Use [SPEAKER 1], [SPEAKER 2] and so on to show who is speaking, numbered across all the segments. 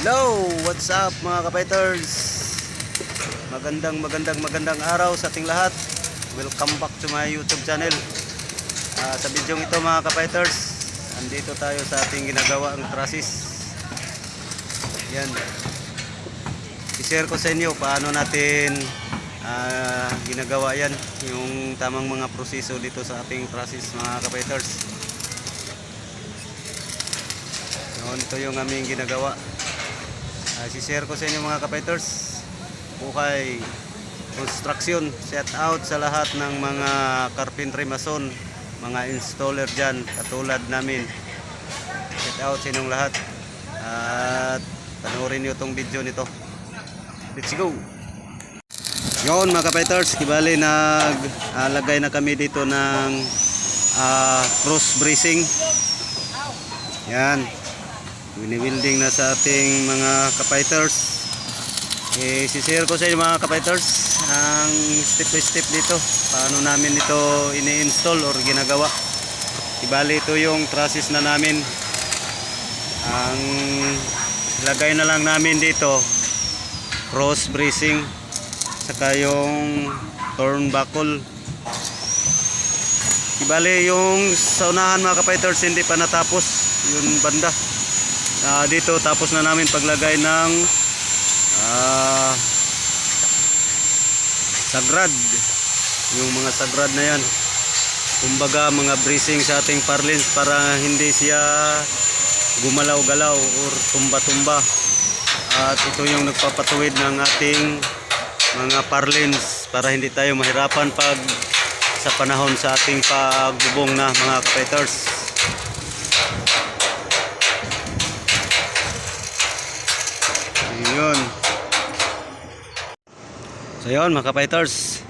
[SPEAKER 1] Hello! What's up mga kapeters? Magandang magandang magandang araw sa ating lahat. Welcome back to my YouTube channel. Ah, sa video ito mga kapeters, andito tayo sa ating ginagawa ang trasis. Yan. I-share ko sa inyo paano natin ah, ginagawa yan. Yung tamang mga proseso dito sa ating trasis mga kapeters. Noon ito yung aming ginagawa. Uh, share ko sa inyo mga kapiters. Bukay construction. Shout out sa lahat ng mga carpentry mason, mga installer dyan, katulad namin. Shout out sa inyong lahat. At panoorin nyo itong video nito. Let's go! Yon mga kapiters, kibali naglagay na kami dito ng ah, cross bracing. Yan. Wini-welding na sa ating mga kapiters. Eh, sishare ko sa inyo mga kapiters ang step by step dito. Paano namin ito ini-install or ginagawa. Ibali ito yung process na namin. Ang lagay na lang namin dito cross bracing saka yung turnbuckle Ibali yung sa unahan mga kapiters hindi pa natapos yung banda Ah, dito tapos na namin paglagay ng ah, sagrad. Yung mga sagrad na yan. Kumbaga mga bracing sa ating parlins para hindi siya gumalaw-galaw or tumba-tumba. At ito yung nagpapatuwid ng ating mga parlins para hindi tayo mahirapan pag sa panahon sa ating pagbubong na mga kapiters Yun. So yun mga kapiters.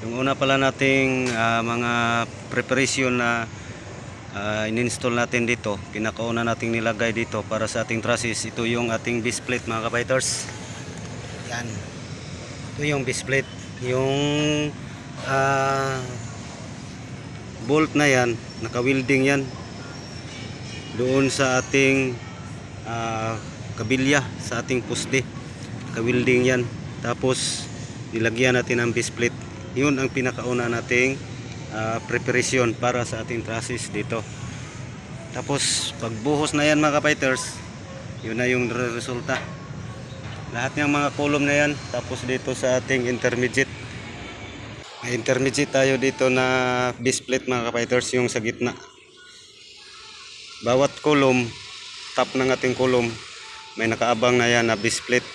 [SPEAKER 1] Yung una pala nating ah, mga preparation na ah, in-install natin dito. Pinakauna nating nilagay dito para sa ating trusses. Ito yung ating base plate mga kapiters. Yan. Ito yung base plate. Yung ah, bolt na yan, naka-welding yan. Doon sa ating ah, kabilya sa ating poste ka-welding yan tapos nilagyan natin ang base plate. Yun ang pinakauna nating ah, preparation para sa ating trusses dito. Tapos pagbuhos na yan mga kapiters yun na yung re- resulta lahat ng mga column na yan tapos dito sa ating intermediate. May intermediate tayo dito na base plate mga kapiters yung sa gitna. Bawat column top ng ating column may nakaabang na yan na base plate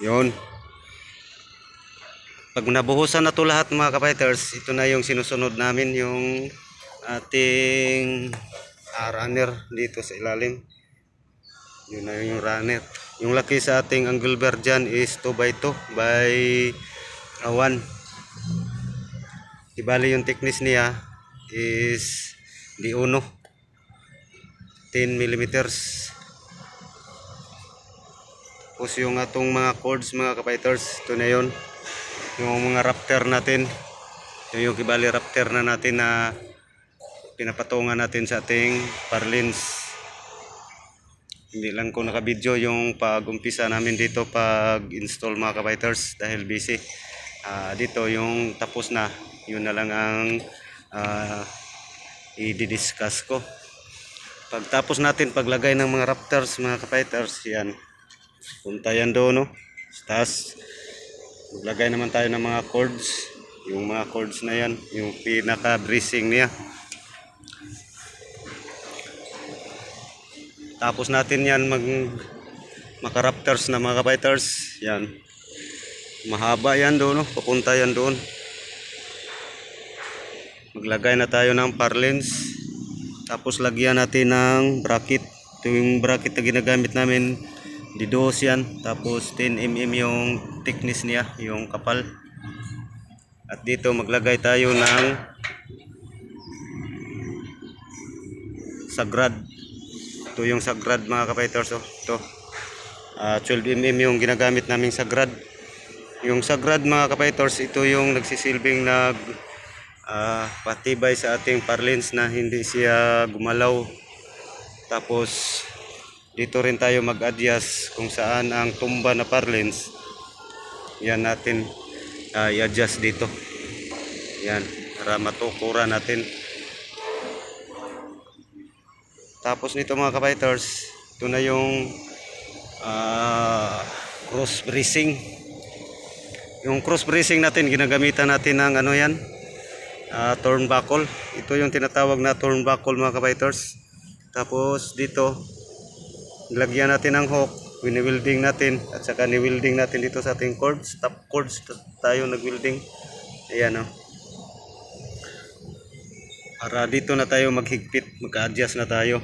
[SPEAKER 1] yun. Pag nabuhusan na to lahat mga kapiters ito na yung sinusunod namin yung ating ah, runner dito sa ilalim. Yun na yung runner. Yung laki sa ating angle bar dyan is 2 by 2 by 1 ibali yung thickness niya is di uno. 10 millimeters tapos yung atong mga cords mga kapiters ito na yun. Yung mga raptor natin. Ito yung kibali raptor na natin na pinapatungan natin sa ating parlins. Hindi lang ko nakabidyo yung pag-umpisa namin dito pag install mga kapiters dahil busy. Ah, dito yung tapos na. Yun na lang ang ah, i-discuss ko. Pagtapos natin paglagay ng mga raptors mga kapiters yan punta yan doon no? Taas. Maglagay naman tayo ng mga cords. Yung mga cords na yan yung pinaka bracing niya. Tapos natin yan mag maka raptors na mga kapiters yan. Mahaba yan doon no? Papunta yan doon. Maglagay na tayo ng parlins. Tapos lagyan natin ng bracket. Ito yung bracket na ginagamit namin. Didos yan. Tapos 10mm yung thickness niya, yung kapal. At dito maglagay tayo ng sagrad. Ito yung sagrad mga kapiters. Oh. Ito. Ah, 12mm yung ginagamit naming sagrad. Yung sagrad mga kapiters, ito yung nagsisilbing nag ah, patibay sa ating parlins na hindi siya gumalaw Tapos dito rin tayo mag-adjust kung saan ang tumba na parlins. Yan natin ah, i-adjust dito. Yan, para matukuran natin. Tapos nito mga kapiters, ito na yung ah, cross bracing. Yung cross bracing natin, ginagamitan natin ng ano yan, ah, turnbuckle. Ito yung tinatawag na turnbuckle mga kapiters. Tapos dito, lagyan natin ng hook, wini-welding natin at saka ni-welding natin dito sa ating cords, top cords tayo nag-welding. Ayan o. Para dito na tayo maghigpit, magka-adjust na tayo.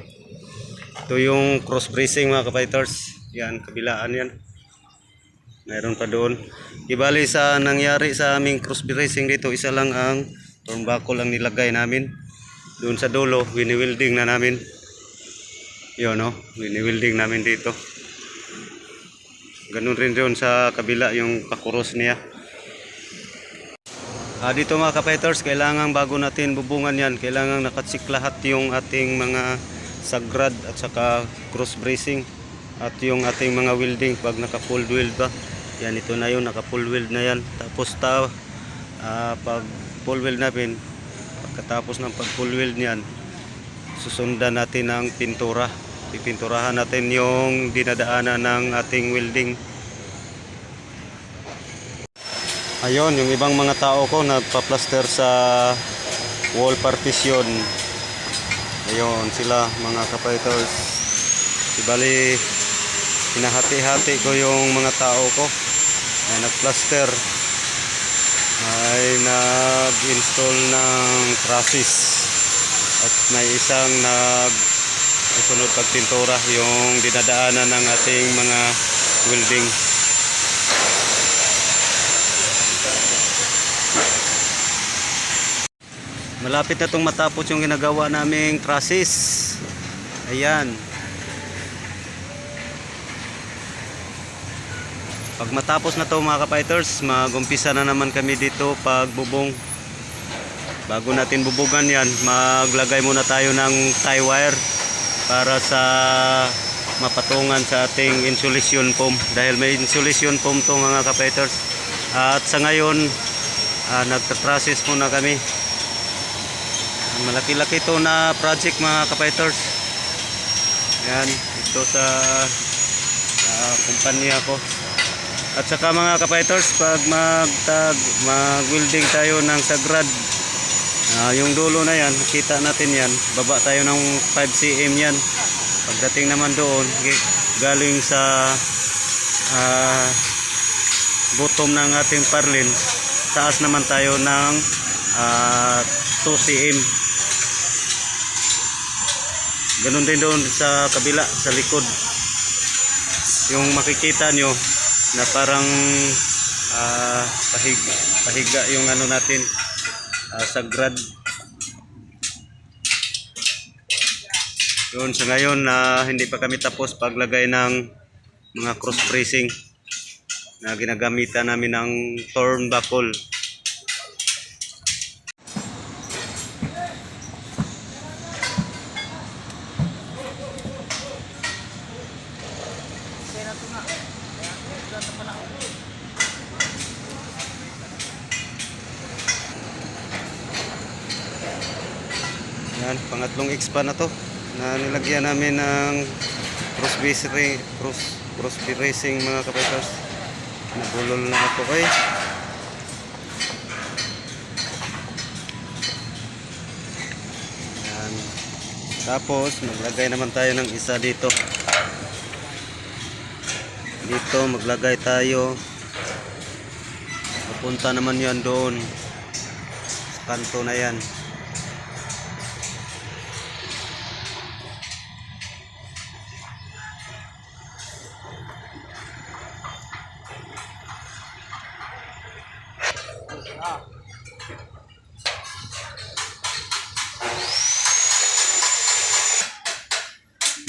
[SPEAKER 1] Ito yung cross bracing mga kapiters. Yan, kabilaan yan. Mayroon pa doon. Ibali sa nangyari sa aming cross bracing dito, isa lang ang turnbuckle lang nilagay namin. Doon sa dulo, wini-welding na namin. Yun, no? Wini-welding namin dito. Ganun rin doon sa kabila yung pakuros niya. Ah, dito mga kapeters, kailangan bago natin bubungan yan, kailangan nakatsik lahat yung ating mga sagrad at saka cross bracing at yung ating mga welding pag naka full weld ba. Yan, ito na yun, naka full weld na yan. Tapos ta, ah, pag full weld natin, pagkatapos ng pag full weld niyan, susundan natin ng pintura. Pipinturahan natin yung dinadaanan ng ating welding. Ayun, yung ibang mga tao ko nagpa-plaster sa wall partition. Ayun, sila mga kapiters. Ibali, hinahati-hati ko yung mga tao ko na nag-plaster. Ay nag-install ng trusses. At may isang nag susunod pagpintura yung dinadaanan ng ating mga welding. Malapit na itong matapos yung ginagawa naming trusses. Ayan. Pag matapos na to mga kapiters, magumpisa na naman kami dito pagbubong. Bago natin bubugan yan, maglagay muna tayo ng tie wire para sa mapatungan sa ating insulation foam. Dahil may insulation foam to mga kapiters. At sa ngayon, ah, nagtatrasis muna kami. Malaki-laki to na project mga kapiters. Yan, ito sa ah, kumpanya ko. At saka mga kapiters, pag magtag, mag-welding tayo ng sagrad, ah, yung dulo na yan, kita natin yan, baba tayo ng 5 cm yan. Pagdating naman doon, galing sa ah, bottom ng ating parlin, taas naman tayo ng ah, 2 cm. Ganun din doon sa kabila, sa likod. Yung makikita nyo na parang ah, pahiga, pahiga yung ano natin, ah, sagrad. Yun, sa ngayon na hindi pa kami tapos paglagay ng mga cross bracing na ginagamitan namin ng turnbuckle. Yan, pangatlong expa na to na nilagyan namin ng cross bracing, cross, cross bracing mga kapaters. Nabulol na ako kay. Yan. Tapos, maglagay naman tayo ng isa dito. Dito, maglagay tayo. Papunta naman yan doon. Sa kanto na yan.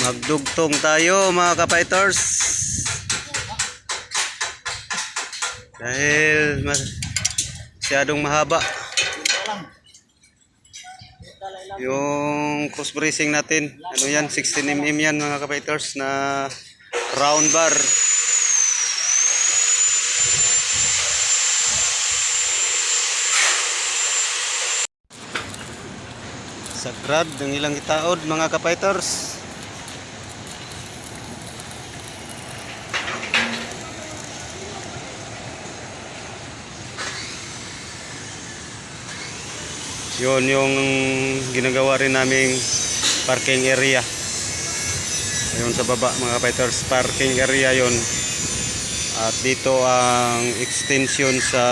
[SPEAKER 1] Magdugtong tayo mga kapiters. Dahil mas masyadong mahaba. Yung cross bracing natin, ano yan, 16mm yan mga kapiters na round bar. Sagrad ng ilang itaod mga kapiters. Yun yung ginagawa rin naming parking area. Ayun sa baba mga fighters, parking area yon. At dito ang extension sa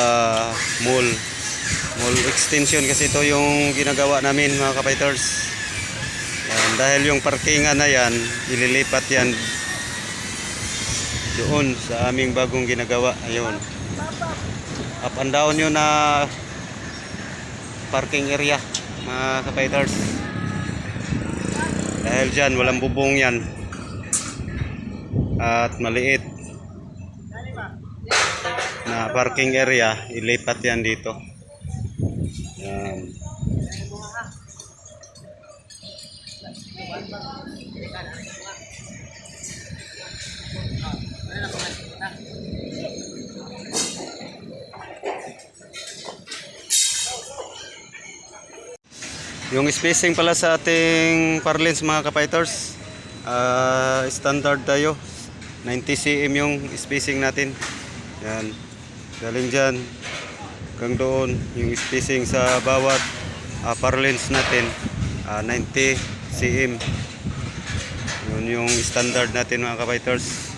[SPEAKER 1] mall. Mall extension kasi ito yung ginagawa namin mga kapiters. Yan, dahil yung parkingan na yan, ililipat yan doon sa aming bagong ginagawa. Ayun. Up and down yun na parking area mga kapiters dahil dyan walang bubong yan. At maliit na parking area ilipat yan dito Yung spacing pala sa ating parlins mga kapiters, ah, standard tayo. 90 cm yung spacing natin. Yan. Galing dyan. Hanggang doon, yung spacing sa bawat uh, parlins natin, ah, 90 cm. Yun yung standard natin mga kapiters.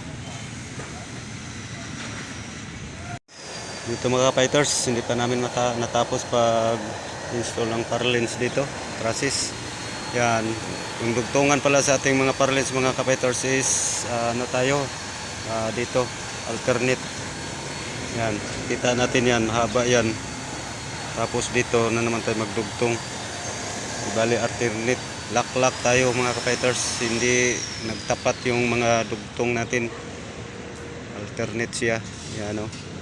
[SPEAKER 1] Dito mga kapiters, hindi pa namin natapos pag install ng parlins dito, trusses. Yan, yung dugtungan pala sa ating mga parlins mga kapiters is ah, ano tayo, ah, dito, alternate. Yan, kita natin yan, haba yan. Tapos dito na naman tayo magdugtong. Bali alternate, lock-lock tayo mga kapiters, hindi nagtapat yung mga dugtong natin. Alternate siya, yan o. Yan,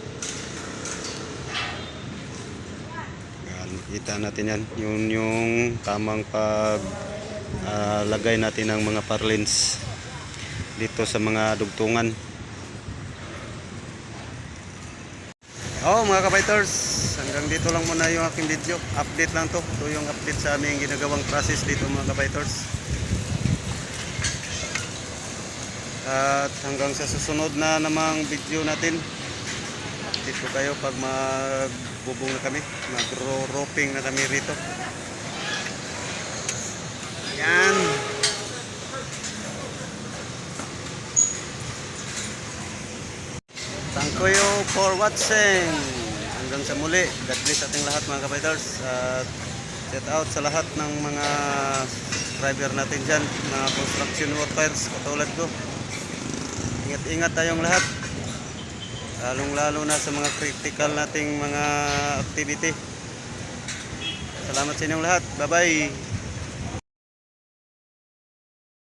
[SPEAKER 1] kita natin yan. Yun yung tamang pag ah, lagay natin ng mga parlins dito sa mga dugtungan. Oh, mga kapiters, hanggang dito lang muna yung aking video. Update lang to. Ito yung update sa aming ginagawang process dito mga kapiters. At hanggang sa susunod na namang video natin, update kayo pag magbubong na kami, magro-roping na kami rito. Yan. Thank you for watching. Hanggang sa muli. God bless ating lahat mga kapiters. At shout out sa lahat ng mga driver natin dyan, mga construction workers katulad ko. Ingat-ingat tayong lahat. Lalong-lalo na sa mga critical nating mga activity. Salamat sa inyong lahat. Bye-bye.